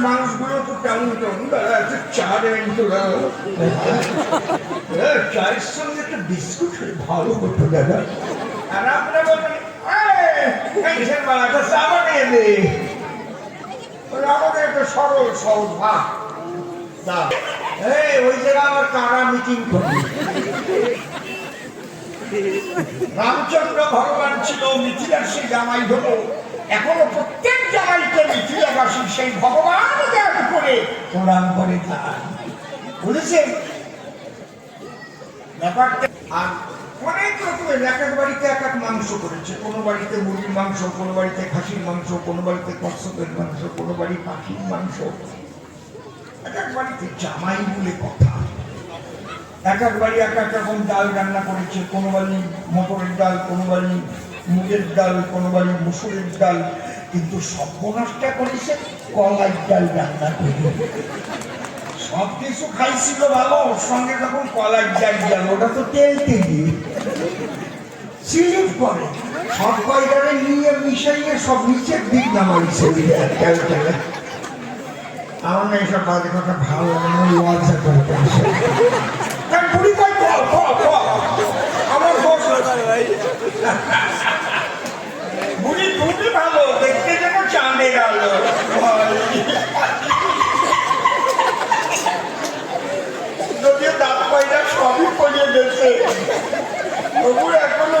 মানুষগুলো তো দাদা একটা চা চায়ের সঙ্গে একটা বিস্কুট ভালো হতো দাদা। আর আপনারা বলবেন "এই, এই কিসের বাবা, একটা চা বানিয়ে দে। আমাদের একটা সরল ভাব ওই মিটিং রামচন্দ্র ভগবান ছিল মিথিলাসী জামাই হলো। এখনও প্রত্যেক জামাইকে মিথিলাবাসী সেই ভগবান প্রণাম করে ব্যাপারটা আর অনেক রকমের এক এক বাড়িতে এক এক মাংস করেছে। কোনো বাড়িতে মুরগির মাংস, কোনো বাড়িতে খাসির মাংস, কোনো বাড়িতে কচ্ছপের মাংস, কোনো বাড়ি পাখির মাংস। এক এক বাড়িতে জামাই বলে কথা। এক এক বাড়ি এক এক রকম ডাল রান্না করেছে। কোনো বাড়ি মটরের ডাল, কোনো বাড়ি মুগের ডাল, কোনো বাড়ি মুসুরের ডাল। কিন্তু সর্বনাশটা করেছে কলাই ডাল রান্না করে। সব কিছু খাইছিল ভালো, ওর সঙ্গে যখন কলাই ডাল ডাল ওটা তো তেল তেলি। সিলিপ করে সব কয়টারে নিয়ে মিশাইয়ে সব নিচের দিক নামাইছে আমার না এইসব বাজে কথা ভালো লাগে লজ্জা করতে আসে তার বুড়ি কই বল বল বল আমার দোষ আছে। বুড়ি খুবই ভালো দেখতে যেন চাঁদে গেল যদিও দাঁত পয়সা সবই পড়িয়ে গেছে তবু এখনও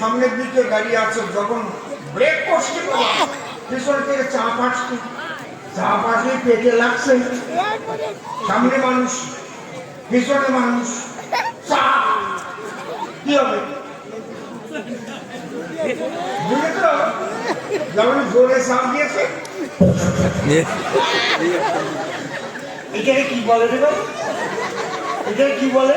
সামনের দিকে দাঁড়িয়ে আছে যখন ব্রেক করছে, পিছন থেকে চা পাচ্ছে। চা পাশে পেটে লাগছে। সামনে মানুষ, পিছনে মানুষ। চা! কি হবে? কি বলে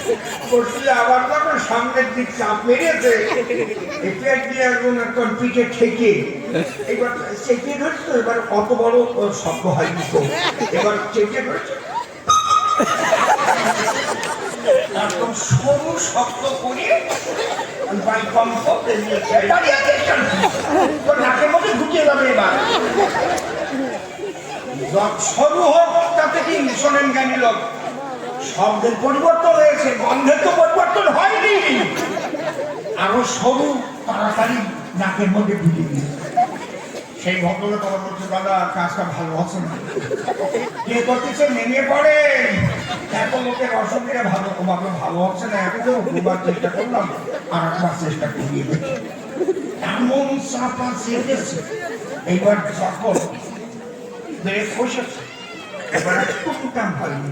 আবার যখন সামনের দিক চাপ মেরেছে। পিঠে ঠেকে এবার চেপে ধরছে এবার অত বড় শব্দ হয়নি তো এবার চেপে ধরেছে সরু শব্দ করে বাই কম্প নাকের যাবে এবার। সরু হোক, তাতে কি শোনেন জ্ঞানী লোক? শব্দের পরিবর্তন হয়েছে, গন্ধের তো পরিবর্তন হয়নি। আরও সরু, তাড়াতাড়ি নাকের মধ্যে ঢুকে দিয়েছে সেই ভদ্রলোক আমার বলছে, দাদা, কাজটা ভালো হচ্ছে না। কে করতেছে? নেমে পড়ে। এত লোকের অসুবিধা ভালো ভাবে ভালো হচ্ছে না। এত দুবার চেষ্টা করলাম, আর একবার চেষ্টা করিয়ে দেখি। এমন চাপা চেপেছে এইবার যখন ব্রেক বসেছে এবার একটু টান হয়নি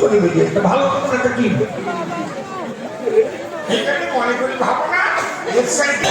করে বেরিয়ে একটা ভালো একটা কি? মনে করি ভাবো না এর সাইডে